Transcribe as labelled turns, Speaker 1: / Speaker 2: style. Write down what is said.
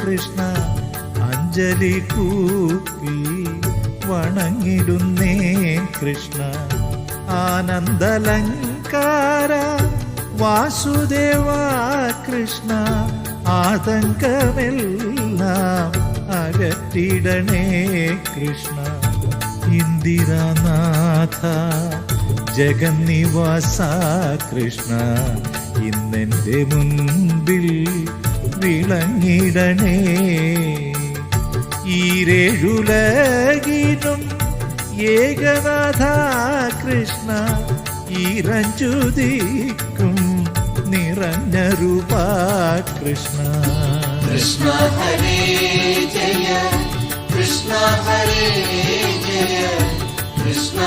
Speaker 1: കൃഷ്ണ അഞ്ജലി കൂപ്പി വണങ്ങിടുന്നേ കൃഷ്ണ. ആനന്ദലങ്കാര വാസുദേവ കൃഷ്ണ ആതങ്കമെല്ലാം അകറ്റിടണേ കൃഷ്ണ. ഇന്ദിരാനാഥ ജഗന്നിവാസ കൃഷ്ണ ഇന്നെന്റെ മുൻപിൽ വിളങ്ങിടണേ ഈരേഴുലകിലും ഏകനാഥ കൃഷ്ണ ഈരഞ്ചുതിക്കും നിറഞ്ഞ രൂപ കൃഷ്ണ
Speaker 2: കൃഷ്ണ ജയ കൃഷ്ണ ജയ കൃഷ്ണ